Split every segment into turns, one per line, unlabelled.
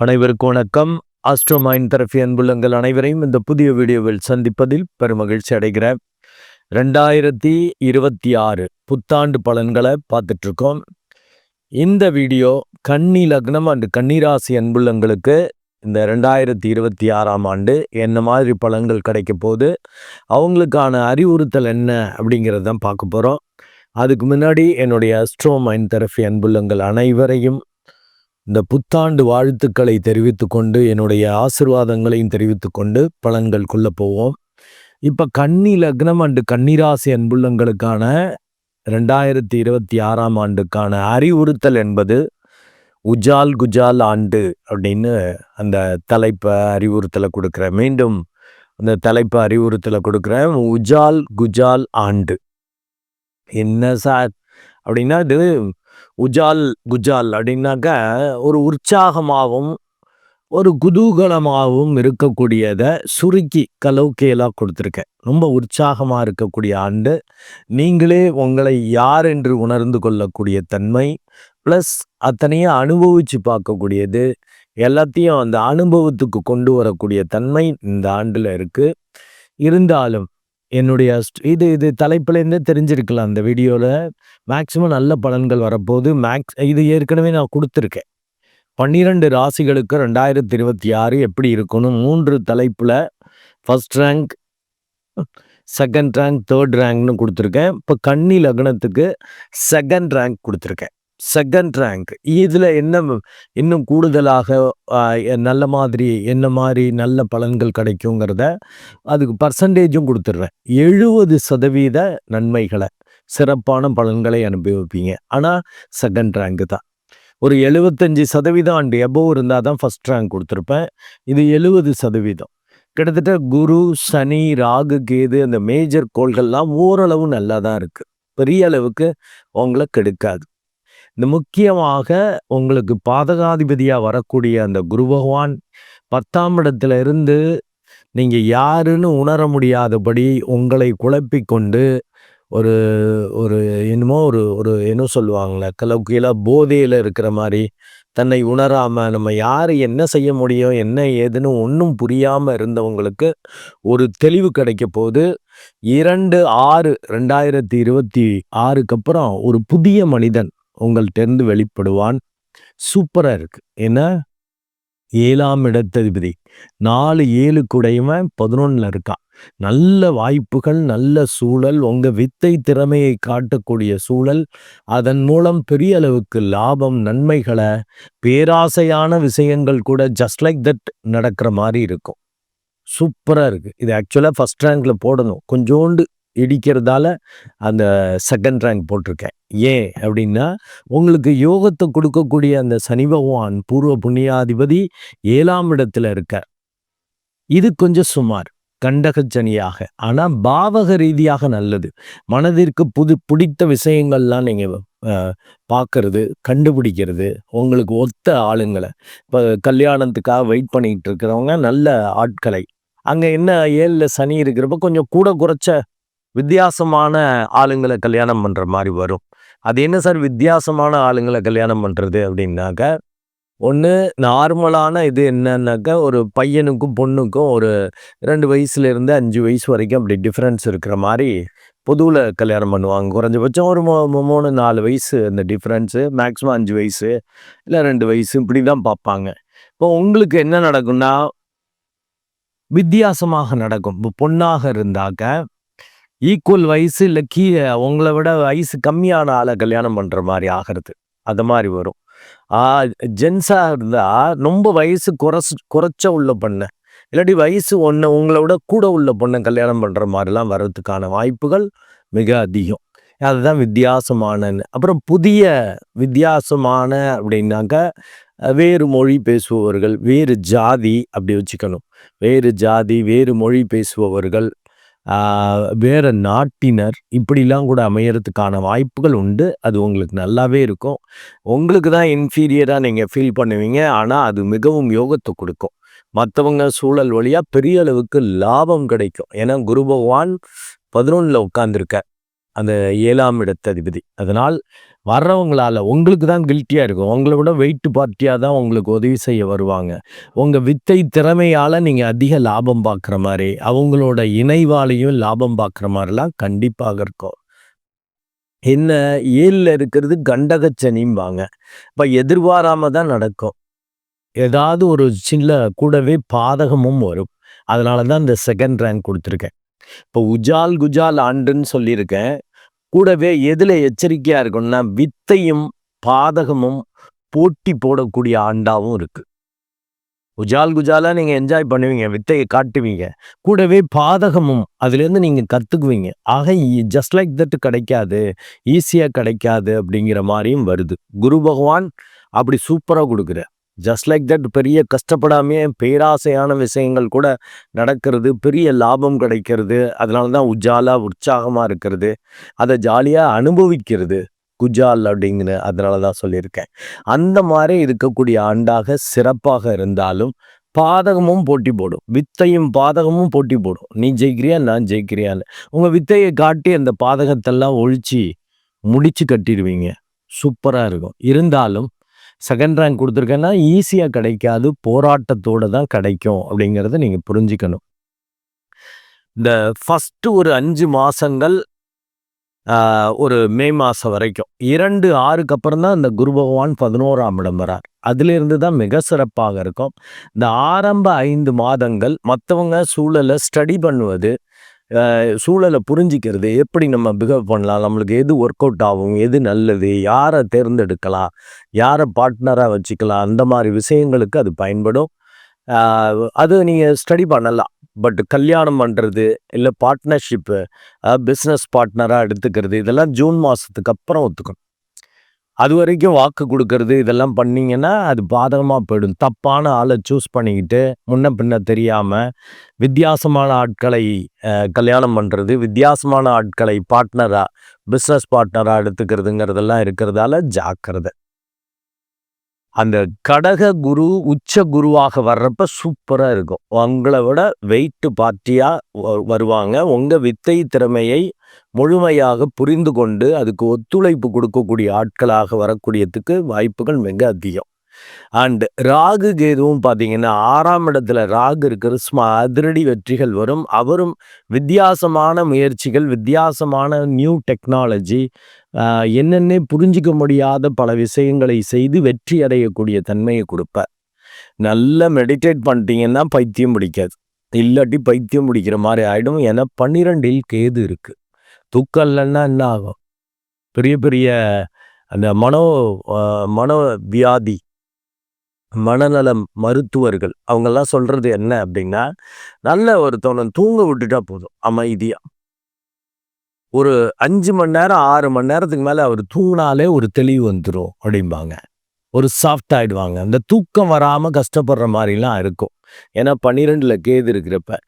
அனைவருக்கும் வணக்கம். ஆஸ்ட்ரோமாயின் தரப்பி அன்புள்ளங்கள் அனைவரையும் இந்த புதிய வீடியோவில் சந்திப்பதில் பெருமகிழ்ச்சி அடைகிறேன். ரெண்டாயிரத்தி இருபத்தி ஆறு புத்தாண்டு பலன்களை பார்த்துட்ருக்கோம். இந்த வீடியோ கன்னி லக்னம் அண்டு கன்னிராசி அன்புள்ளங்களுக்கு இந்த ரெண்டாயிரத்தி இருபத்தி ஆறாம் ஆண்டு என்ன மாதிரி பலன்கள் கிடைக்க போகுது அவங்களுக்கான அறிவுறுத்தல் என்ன அப்படிங்கிறத தான் பார்க்க போகிறோம் அதுக்கு முன்னாடி என்னுடைய அஸ்ட்ரோ மைண்ட் தெரபி அன்புள்ளங்கள் அனைவரையும் இந்த புத்தாண்டு வாழ்த்துக்களை தெரிவித்து கொண்டு என்னுடைய ஆசிர்வாதங்களையும் தெரிவித்து கொண்டு கொள்ள போவோம் இப்போ கன்னி லக்னம் அண்டு கன்னிராசி அன்புள்ளங்களுக்கான ரெண்டாயிரத்தி இருபத்தி ஆறாம் ஆண்டுக்கான அறிவுறுத்தல் என்பது உஜால் குஜால் ஆண்டு அப்படின்னு அந்த தலைப்பை அறிவுறுத்தலை கொடுக்குறேன். மீண்டும் அந்த தலைப்பை அறிவுறுத்தலை கொடுக்குறேன். உஜால் குஜால் ஆண்டு. என்ன சார்? அப்படின்னா இது உஜால் குஜால் அப்படின்னாக்க ஒரு உற்சாகமாகவும் ஒரு குதூகலமாகவும் இருக்கக்கூடியதை சுருக்கி கலோக்கியலாக கொடுத்துருக்கேன். ரொம்ப உற்சாகமாக இருக்கக்கூடிய ஆண்டு. நீங்களே உங்களை யார் என்று உணர்ந்து கொள்ளக்கூடிய தன்மை ப்ளஸ் அத்தனையும் அனுபவித்து பார்க்கக்கூடியது எல்லாத்தையும் அந்த அனுபவத்துக்கு கொண்டு வரக்கூடிய தன்மை இந்த ஆண்டில் இருக்குது இருந்தாலும் என்னுடைய இது இது தலைப்புலேருந்தே தெரிஞ்சிருக்கலாம் அந்த வீடியோவில் மேக்ஸிமம் நல்ல பலன்கள் வரப்போகுது. மேக்ஸ் இது ஏற்கனவே நான் கொடுத்துருக்கேன். பன்னிரெண்டு ராசிகளுக்கு ரெண்டாயிரத்தி இருபத்தி ஆறு எப்படி இருக்கணும் மூன்று தலைப்பில் first rank second rank third ரேங்க்னு கொடுத்துருக்கேன். இப்போ கன்னி லக்னத்துக்கு செகண்ட் ரேங்க் கொடுத்துருக்கேன். செகண்ட் ரேங்க் இதில் என்ன இன்னும் கூடுதலாக நல்ல மாதிரி என்ன மாதிரி நல்ல பலன்கள் கிடைக்குங்கிறத அதுக்கு பர்சன்டேஜும் கொடுத்துட்றேன். எழுபது சதவீத நன்மைகளை சிறப்பான பலன்களை அனுபவிப்பீங்க. ஆனால் செகண்ட் ரேங்க் தான். ஒரு எழுபத்தஞ்சி சதவீதம் ஆண்டு எபோவ் இருந்தால் தான் ஃபஸ்ட் ரேங்க் கொடுத்துருப்பேன். இது எழுபது சதவீதம். கிட்டத்தட்ட குரு சனி ராகு கேது அந்த மேஜர் கோள்கள்லாம் ஓரளவு நல்லா தான் இருக்குது பெரிய அளவுக்கு உங்களை கெடுக்காது. இந்த முக்கியமாக உங்களுக்கு பாதகாதிபதியாக வரக்கூடிய அந்த குரு பகவான் பத்தாம் இடத்துல இருந்து நீங்கள் யாருன்னு உணர முடியாதபடி உங்களை குழப்பிக்கொண்டு ஒரு ஒரு என்னமோ ஒரு ஒரு என்ன சொல்லுவாங்களே கலவுக்கில போதையில் இருக்கிற மாதிரி தன்னை உணராமல் நம்ம யார் என்ன செய்ய முடியும் என்ன ஏதுன்னு ஒன்றும் புரியாமல் இருந்தவங்களுக்கு ஒரு தெளிவு கிடைக்க போது இரண்டு ஆறு ரெண்டாயிரத்தி இருபத்தி ஆறுக்கு அப்புறம் ஒரு புதிய மனிதன் உங்கள்கிட்டருந்து வெளிப்படுவான். சூப்பராக இருக்கு. ஏன்னா ஏழாம் இடத்ததிபதி. நாலு ஏழு கூடையவன் பதினொன்றில் இருக்கான். நல்ல வாய்ப்புகள் நல்ல சூழல் உங்க வித்தை திறமையை காட்டக்கூடிய சூழல் அதன் மூலம் பெரிய அளவுக்கு லாபம் நன்மைகளை பேராசையான விஷயங்கள் கூட ஜஸ்ட் லைக் தட் நடக்கிற மாதிரி இருக்கும். சூப்பராக இருக்குது இது ஆக்சுவலாக ஃபர்ஸ்ட் ரேங்கில் போடணும். கொஞ்சோண்டு இடிக்கிறதால அந்த செகண்ட் ரேங்க் போட்டிருக்கேன். ஏன் அப்படின்னா உங்களுக்கு யோகத்தை கொடுக்கக்கூடிய அந்த சனி பகவான் பூர்வ புண்ணியாதிபதி ஏழாம் இடத்துல இருக்கார். இது கொஞ்சம் சுமார் கண்டகச்சனியாக ஆனால் பாவக ரீதியாக நல்லது. மனதிற்கு புது பிடித்த விஷயங்கள்லாம் நீங்கள் பார்க்கறது கண்டுபிடிக்கிறது உங்களுக்கு ஒத்த ஆளுங்களை. இப்போ கல்யாணத்துக்காக வெயிட் பண்ணிகிட்டு இருக்கிறவங்க நல்ல ஆட்களை. அங்கே என்ன ஏழில் சனி இருக்கிறப்ப கொஞ்சம் கூட குறைச்ச வித்தியாசமான ஆளுங்களை கல்யாணம் பண்ணுற மாதிரி வரும். அது என்ன சார் வித்தியாசமான ஆளுங்களை கல்யாணம் பண்ணுறது அப்படின்னாக்க ஒன்று நார்மலான இது என்னன்னாக்கா ஒரு பையனுக்கும் பொண்ணுக்கும் ஒரு ரெண்டு வயசுலேருந்து அஞ்சு வயசு வரைக்கும் அப்படி டிஃப்ரென்ஸ் இருக்கிற மாதிரி பொதுவில் கல்யாணம் பண்ணுவாங்க. குறைஞ்சபட்சம் ஒரு மூணு நாலு வயசு அந்த டிஃப்ரென்ஸு மேக்ஸிமம் அஞ்சு வயசு இல்லை ரெண்டு வயசு இப்படி தான் பார்ப்பாங்க. இப்போ உங்களுக்கு என்ன நடக்கும்னா வித்தியாசமாக நடக்கும். இப்போ பொண்ணாக இருந்தாக்க ஈக்குவல் வயசு இல்லை கீழே உங்களை விட வயசு கம்மியான ஆளை கல்யாணம் பண்ணுற மாதிரி ஆகிறது. அது மாதிரி வரும். ஜென்ஸாக இருந்தால் ரொம்ப வயசு குறைச்சு குறைச்ச உள்ள பொண்ணை இல்லாட்டி வயசு ஒன்று உங்களை விட கூட உள்ள பொண்ணை கல்யாணம் பண்ணுற மாதிரிலாம் வர்றதுக்கான வாய்ப்புகள் மிக அதிகம். அதுதான் வித்தியாசமான அப்புறம் புதிய வித்தியாசமான அப்படின்னாக்க வேறு மொழி பேசுபவர்கள் வேறு ஜாதி அப்படி வச்சுக்கணும். வேறு ஜாதி வேறு மொழி பேசுபவர்கள் வேறு நாட்டினர் இப்படிலாம் கூட அமையறதுக்கான வாய்ப்புகள் உண்டு. அது உங்களுக்கு நல்லாவே இருக்கும். உங்களுக்கு தான் இன்ஃபீரியராக நீங்கள் ஃபீல் பண்ணுவீங்க. ஆனால் அது மிகவும் யோகத்தை கொடுக்கும். மற்றவங்க சூழல் வழியாக பெரிய அளவுக்கு லாபம் கிடைக்கும். ஏன்னா குரு பகவான் பதினொன்றில் உட்காந்துருக்க அந்த ஏழாம் இடத்ததிபதி அதனால் வர்றவங்களால உங்களுக்கு தான் கில்ட்டியாக இருக்கும். உங்களை விட வெயிட் பார்ட்டியாக தான் உங்களுக்கு உதவி செய்ய வருவாங்க. உங்கள் வித்தை திறமையால் நீங்கள் அதிக லாபம் பார்க்குற மாதிரி அவங்களோட இணைவாலையும் லாபம் பார்க்குற மாதிரிலாம் கண்டிப்பாக இருக்கும். என்ன ஏழில் இருக்கிறது கண்டகச்சனிம்பாங்க இப்போ எதிர்பாராமல் தான் நடக்கும். ஏதாவது ஒரு சின்ன கூடவே பாதகமும் வரும். அதனால தான் இந்த செகண்ட் ரேங்க் கொடுத்துருக்கேன். இப்போ உஜால் குஜால் ஆண்டுன்னு சொல்லியிருக்கேன். கூடவே எதில் எச்சரிக்கையாக இருக்கணும்னா வித்தையும் பாதகமும் போட்டி போடக்கூடிய ஆண்டாவும் இருக்கு. உஜால் குஜாலாக நீங்கள் என்ஜாய் பண்ணுவீங்க வித்தையை காட்டுவீங்க. கூடவே பாதகமும் அதுலேருந்து நீங்கள் கற்றுக்குவீங்க ஆக ஜஸ்ட் லைக் தட் கிடைக்காது ஈஸியாக கிடைக்காது அப்படிங்கிற மாதிரியும் வருது. குரு பகவான் அப்படி சூப்பராக கொடுக்குற ஜஸ்ட் லைக் தட் பெரிய கஷ்டப்படாமே பேராசையான விஷயங்கள் கூட நடக்கிறது பெரிய லாபம் கிடைக்கிறது. அதனால தான் உஜாலா உற்சாகமாக இருக்கிறது. அதை ஜாலியாக அனுபவிக்கிறது. குஜால் அப்படிங்கிற அதனால தான் சொல்லியிருக்கேன். அந்த மாதிரி இருக்கக்கூடிய ஆண்டாக சிறப்பாக இருந்தாலும் பாதகமும் போட்டி போடும். வித்தையும் பாதகமும் போட்டி போடும். நீ ஜெயிக்கிறியா நான் ஜெயிக்கிறியான்னு. உங்கள் வித்தையை காட்டி அந்த பாதகத்தெல்லாம் ஒழிச்சு முடிச்சு கட்டிடுவீங்க. சூப்பராக இருக்கும். இருந்தாலும் செகண்ட் ரேங்க் கொடுத்துருக்கேன்னா ஈஸியாக கிடைக்காது போராட்டத்தோடு தான் கிடைக்கும் அப்படிங்கிறத நீங்கள் புரிஞ்சுக்கணும். இந்த ஃபஸ்ட்டு ஒரு அஞ்சு மாதங்கள் ஒரு மே மாதம் வரைக்கும். இரண்டு ஆறுக்கு அப்புறம் தான் இந்த குரு பகவான் பதினோராம் இடம் வரார். அதிலிருந்து தான் மிக சிறப்பாக இருக்கும். இந்த ஆரம்ப ஐந்து மாதங்கள் மற்றவங்க சூழலை ஸ்டடி பண்ணுவது சூழலை புரிஞ்சிக்கிறது. எப்படி நம்ம பிஹேவ் பண்ணலாம்? நம்மளுக்கு எது ஒர்க் அவுட் ஆகும்? எது நல்லது? யாரை தேர்ந்தெடுக்கலாம்? யாரை பார்ட்னராக வச்சுக்கலாம்? அந்த மாதிரி விஷயங்களுக்கு அது பயன்படும். அது நீங்கள் ஸ்டடி பண்ணலாம். பட் கல்யாணம் பண்ணுறது இல்லை பார்ட்னர்ஷிப்பு பிஸ்னஸ் பார்ட்னராக எடுத்துக்கிறது இதெல்லாம் ஜூன் மாதத்துக்கு அப்புறம் ஒத்துக்கணும் அது வரைக்கும் வாக்கு கொடுக்கறது இதெல்லாம் பண்ணிங்கன்னா அது பாதகமாக போயிடும். தப்பான ஆளை சூஸ் பண்ணிக்கிட்டு முன்ன பின்ன தெரியாமல் வித்தியாசமான ஆட்களை கல்யாணம் பண்ணுறது வித்தியாசமான ஆட்களை பார்ட்னராக பிஸ்னஸ் பார்ட்னராக எடுத்துக்கிறதுங்கிறதெல்லாம் இருக்கிறதால ஜாக்கிரதை. அந்த கடக குரு உச்ச குருவாக வர்றப்ப சூப்பராக இருக்கும். உங்களை விட வெயிட்டு பார்ட்டியாக வருவாங்க. உங்கள் வித்தை திறமையை முழுமையாக புரிந்து கொண்டு அதுக்கு ஒத்துழைப்பு கொடுக்கக்கூடிய ஆட்களாக வரக்கூடியதுக்கு வாய்ப்புகள் மிக அதிகம். அண்ட் ராகு கேதுவும் பார்த்தீங்கன்னா ஆறாம் இடத்துல ராகு இருக்கிற ஸ்மா அதிரடி வெற்றிகள் வரும். அவரும் வித்தியாசமான முயற்சிகள் வித்தியாசமான நியூ டெக்னாலஜி என்னென்ன புரிஞ்சிக்க முடியாத பல விஷயங்களை செய்து வெற்றி அடையக்கூடிய தன்மையை கொடுப்பார். நல்லா மெடிடேட் பண்ணிட்டீங்கன்னா பைத்தியம் பிடிக்காது. இல்லாட்டி பைத்தியம் பிடிக்கிற மாதிரி ஆகிடும் ஏன்னா பன்னிரெண்டில் கேது இருக்கு. தூக்கம் இல்லைன்னா என்ன ஆகும்? பெரிய பெரிய அந்த மனோ மனோ வியாதி மனநலம் மருத்துவர்கள் அவங்கெல்லாம் சொல்கிறது என்ன அப்படின்னா நல்ல ஒருத்தவனை தூங்க விட்டுட்டா போதும் அமைதியாக ஒரு அஞ்சு மணி நேரம் ஆறு மணி நேரத்துக்கு மேலே அவர் தூங்கினாலே ஒரு தெளிவு வந்துடும் அப்படிம்பாங்க. ஒரு சாஃப்ட் ஆகிடுவாங்க அந்த தூக்கம் வராமல் கஷ்டப்படுற மாதிரிலாம் இருக்கும். ஏன்னா பன்னிரெண்டில் கேது இருக்கிறப்ப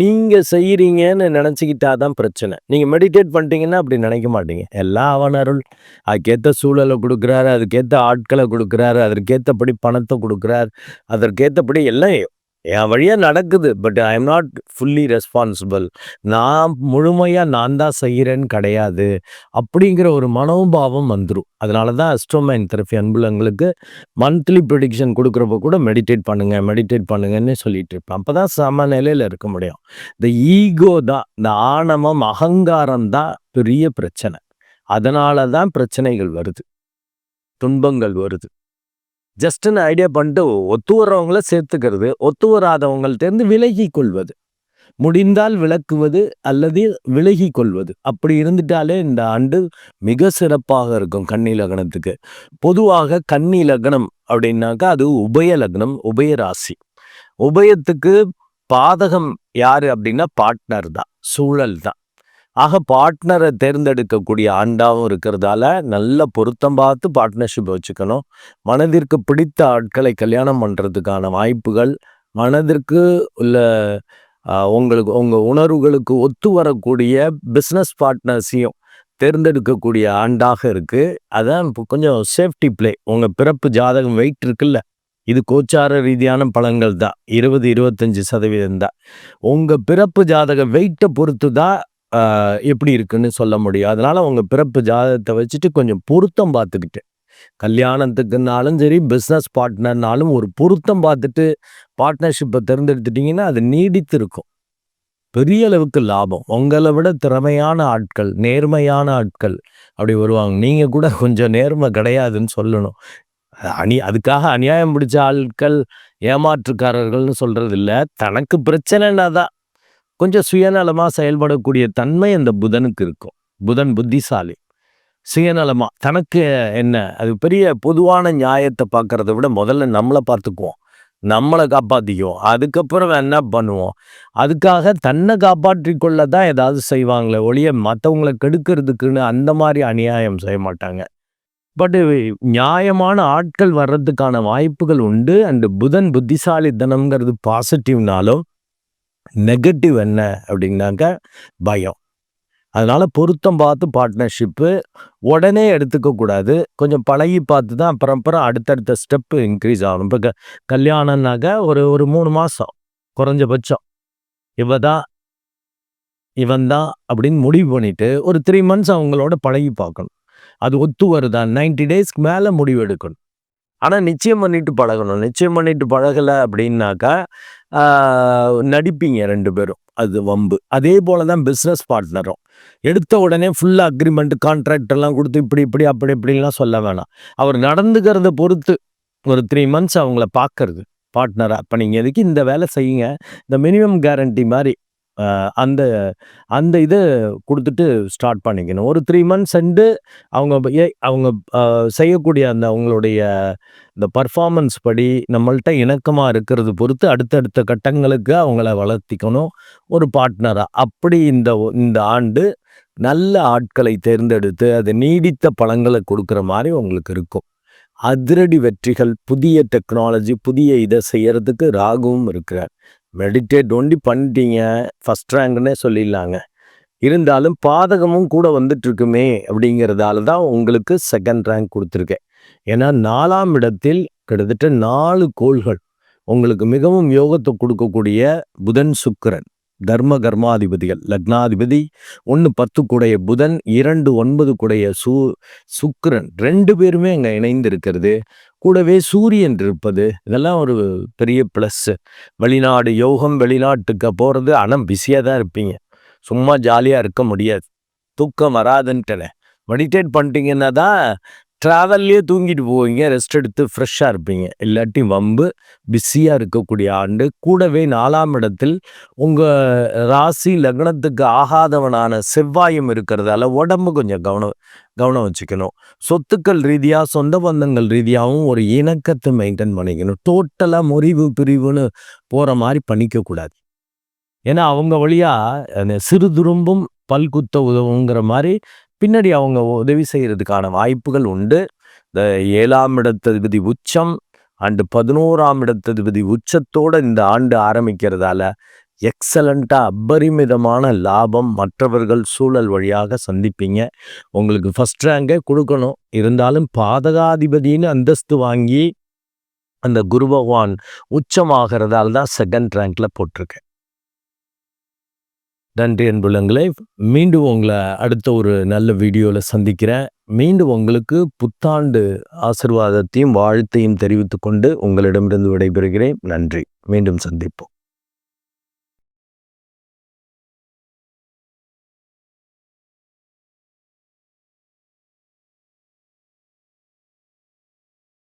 நீங்கள் செய்கிறீங்கன்னு நினச்சிக்கிட்டா தான் பிரச்சனை. நீங்கள் மெடிடேட் பண்ணிட்டீங்கன்னா அப்படி நினைக்க மாட்டீங்க. எல்லாம் அவன் அருள். அதுக்கேற்ற சூழலை கொடுக்குறாரு அதுக்கேற்ற ஆட்களை கொடுக்குறாரு அதற்கேற்றபடி பணத்தை கொடுக்குறாரு அதற்கேற்றபடி எல்லாம் என் வழியாக நடக்குது but I am not fully responsible நான் முழுமையாக நான் தான் செய்கிறேன்னு கிடையாது அப்படிங்கிற ஒரு மனோபாவம் வந்துடும் அதனால தான் அஸ்ட்ரோமைன் தெரப்பி அன்புலங்களுக்கு மந்த்லி ப்ரொடிக்ஷன் கொடுக்குறப்ப கூட மெடிடேட் பண்ணுங்கள் மெடிடேட் பண்ணுங்கன்னு சொல்லிட்டு இருப்பேன். அப்போ தான் சமநிலையில் இருக்க முடியும். இந்த ஈகோ தான் இந்த ஆணவம் அகங்காரம் தான் பெரிய பிரச்சனை. அதனால தான் பிரச்சனைகள் வருது துன்பங்கள் வருது. ஜஸ்ட்னு ஐடியா பண்ணிட்டு ஒத்து வர்றவங்கள சேர்த்துக்கிறது ஒத்து வராதவங்கள்ட்டேருந்து விலகி கொள்வது முடிந்தால் விளக்குவது அல்லது விலகி கொள்வது அப்படி இருந்துட்டாலே இந்த ஆண்டு மிக சிறப்பாக இருக்கும் கன்னி லக்னத்துக்கு. பொதுவாக கன்னி லக்னம் அப்படின்னாக்கா அது உபய லக்னம் உபய ராசி. உபயத்துக்கு பாதகம் யார் அப்படின்னா பார்ட்னர் தான் சூழல் தான். ஆக பார்ட்னரை தேர்ந்தெடுக்கக்கூடிய ஆண்டாகவும் இருக்கிறதால நல்ல பொருத்தம் பார்த்து பார்ட்னர்ஷிப் வச்சுக்கணும். மனதிற்கு பிடித்த ஆட்களை கல்யாணம் பண்ணுறதுக்கான வாய்ப்புகள் மனதிற்கு உள்ள உங்களுக்கு உங்கள் உணர்வுகளுக்கு ஒத்து வரக்கூடிய பிஸ்னஸ் பார்ட்னர்ஸையும் தேர்ந்தெடுக்கக்கூடிய ஆண்டாக இருக்குது அதான் இப்போ கொஞ்சம் சேஃப்டி பிளே உங்கள் பிறப்பு ஜாதகம் வெயிட் இருக்குல்ல? இது கோச்சார ரீதியான பலன்கள் தான். இருபது இருபத்தஞ்சி சதவீதம் தான். உங்கள் பிறப்பு ஜாதக வெயிட்டை பொறுத்து தான் எப்படி இருக்குன்னு சொல்ல முடியும். அதனால் அவங்க பிறப்பு ஜாதகத்தை வச்சுட்டு கொஞ்சம் பொருத்தம் பார்த்துக்கிட்டு கல்யாணத்துக்குனாலும் சரி பிஸ்னஸ் பார்ட்னர்னாலும் ஒரு பொருத்தம் பார்த்துட்டு பார்ட்னர்ஷிப்பை தேர்ந்தெடுத்துட்டிங்கன்னா அது நீடித்து இருக்கும் பெரிய அளவுக்கு லாபம். உங்களை விட திறமையான ஆட்கள் நேர்மையான ஆட்கள் அப்படி வருவாங்க. நீங்கள் கூட கொஞ்சம் நேர்மை கிடையாதுன்னு சொல்லணும். அணி அதுக்காக அநியாயம் பிடிச்ச ஆட்கள் ஏமாற்றுக்காரர்கள்னு சொல்கிறது இல்லை தனக்கு பிரச்சனைனா தான் கொஞ்சம் சுயநலமாக செயல்படக்கூடிய தன்மை அந்த புதனுக்கு இருக்கும். புதன் புத்திசாலி. சுயநலமாக தனக்கு என்ன? அது பெரிய பொதுவான நியாயத்தை பார்க்குறத விட முதல்ல நம்மளை பார்த்துக்குவோம். நம்மளை காப்பாற்றிக்குவோம் அதுக்கப்புறம் என்ன பண்ணுவோம்? அதுக்காக தன்னை காப்பாற்றி கொள்ள தான் ஏதாவது செய்வாங்களே ஒழிய மற்றவங்களை கெடுக்கிறதுக்குன்னு அந்த மாதிரி அநியாயம் செய்ய மாட்டாங்க. பட் நியாயமான ஆட்கள் வர்றதுக்கான வாய்ப்புகள் உண்டு. அண்டு புதன் புத்திசாலித்தனம்ங்கிறது பாசிட்டிவ்னாலும் நெகட்டிவ் என்ன அப்படின்னாக்க பயம். அதனால் பொருத்தம் பார்த்து பார்ட்னர்ஷிப்பு உடனே எடுத்துக்கக்கூடாது கொஞ்சம் பழகி பார்த்து தான் அப்புறம் அப்புறம் அடுத்தடுத்த ஸ்டெப்பு இன்க்ரீஸ் ஆகணும். இப்போ க கல்யாணம்னாக்க ஒரு ஒரு மூணு மாதம் குறைஞ்சபட்சம். இவ தான் இவன் தான் அப்படின்னு முடிவு பண்ணிவிட்டு ஒரு த்ரீ மந்த்ஸ் அவங்களோட பழகி பார்க்கணும். அது ஒத்து வருதான் நைன்டி டேஸ்க்கு மேலே முடிவு எடுக்கணும். ஆனால் நிச்சயம் பண்ணிட்டு பழகணும். நிச்சயம் பண்ணிட்டு பழகலை அப்படின்னாக்கா நடிப்பீங்க ரெண்டு பேரும். அது வம்பு. அதே போல தான் பிஸ்னஸ் பார்ட்னரும் எடுத்த உடனே ஃபுல்லாக அக்ரிமெண்ட் கான்ட்ராக்ட் எல்லாம் கொடுத்து இப்படி இப்படி அப்படி இப்படிலாம் சொல்ல வேணாம். அவர் நடந்துக்கிறத பொறுத்து ஒரு த்ரீ மந்த்ஸ் அவங்கள பார்க்கறது. பார்ட்னராக இப்போ நீங்கள் எதுக்கு இந்த வேலை செய்யுங்க? இந்த மினிமம் கேரண்டி மாதிரி அந்த அந்த இதை கொடுத்துட்டு ஸ்டார்ட் பண்ணிக்கணும். ஒரு த்ரீ மந்த்ஸ் அண்டு அவங்க ஏ அவங்க செய்யக்கூடிய அந்த அவங்களுடைய இந்த பர்ஃபார்மன்ஸ் படி நம்மள்ட்ட இணக்கமாக இருக்கிறது பொறுத்து அடுத்தடுத்த கட்டங்களுக்கு அவங்கள வளர்த்திக்கணும். ஒரு பார்ட்னராக அப்படி இந்த இந்த ஆண்டு நல்ல ஆட்களை தேர்ந்தெடுத்து அது நீடித்த பழங்களை கொடுக்குற மாதிரி உங்களுக்கு இருக்கும். அதிரடி வெற்றிகள் புதிய டெக்னாலஜி புதிய இதை செய்யறதுக்கு ராகுவும் இருக்கிறார். மெடிடேட் ஒண்டி பண்ணிட்டீங்க ஃபஸ்ட் ரேங்க்னே சொல்லிடலாங்க. இருந்தாலும் பாதகமும் கூட வந்துட்டுருக்குமே அப்படிங்கிறதால தான் உங்களுக்கு செகண்ட் ரேங்க் கொடுத்துருக்கேன். ஏன்னா நாலாம் இடத்தில் கிட்டத்தட்ட நாலு கோள்கள் உங்களுக்கு மிகவும் யோகத்தை கொடுக்கக்கூடிய புதன் சுக்கரன் தர்ம கர்மாதிபதிகள் லக்னாதிபதி ஒன்று பத்து கூடைய புதன் இரண்டு ஒன்பது கூடைய சு சுக்கரன் ரெண்டு பேருமே அங்கே இணைந்து இருக்கிறது கூடவே சூரியன் இருப்பது இதெல்லாம் ஒரு பெரிய ப்ளஸ்ஸு வெளிநாடு யோகம் வெளிநாட்டுக்கு போகிறது ஆனால் பிஸியாக தான் இருப்பீங்க. சும்மா ஜாலியாக இருக்க முடியாது. தூக்கம் வராதுன்ட்டன. மெடிடேட் பண்ணிட்டீங்கன்னா தான் ட்ராவல்லையே தூங்கிட்டு போவீங்க ரெஸ்ட் எடுத்து ஃப்ரெஷ்ஷாக இருப்பீங்க. இல்லாட்டி வம்பு பிஸியாக இருக்கக்கூடிய ஆண்டு கூடவே நாலாம் இடத்தில் உங்கள் ராசி லக்னத்துக்கு ஆகாதவனான செவ்வாயும் இருக்கிறதால உடம்பு கொஞ்சம் கவனம் கவனம் வச்சுக்கணும். சொத்துக்கள் ரீதியாக சொந்த பந்தங்கள் ரீதியாகவும் ஒரு இணக்கத்தை மெயின்டைன் பண்ணிக்கணும். டோட்டலாக முறிவு பிரிவுன்னு போகிற மாதிரி பண்ணிக்கக்கூடாது. ஏன்னா அவங்க வழியாக சிறு துரும்பும் பல்குத்த உதவுங்கிற மாதிரி பின்னாடி அவங்க உதவி செய்கிறதுக்கான வாய்ப்புகள் உண்டு. இந்த ஏழாம் இடத்ததிபதி உச்சம் அண்டு பதினோராம் இடத்ததிபதி உச்சத்தோடு இந்த ஆண்டு ஆரம்பிக்கிறதால எக்ஸலண்ட்டாக அபரிமிதமான லாபம் மற்றவர்கள் சூழல் வழியாக சந்திப்பீங்க. உங்களுக்கு ஃபஸ்ட் ரேங்கை கொடுக்கணும். இருந்தாலும் பாதகாதிபதினு அந்தஸ்து வாங்கி அந்த குரு பகவான் உச்சமாகிறதால தான் செகண்ட் ரேங்க்ல போட்டிருக்கேன் நன்றி அன்புலங்களை மீண்டும் உங்களை அடுத்த ஒரு நல்ல வீடியோவில் சந்திக்கிறேன். மீண்டும் உங்களுக்கு புத்தாண்டு ஆசிர்வாதத்தையும் வாழ்த்தையும் தெரிவித்துக்கொண்டு உங்களிடமிருந்து விடைபெறுகிறேன். நன்றி. மீண்டும் சந்திப்போம்.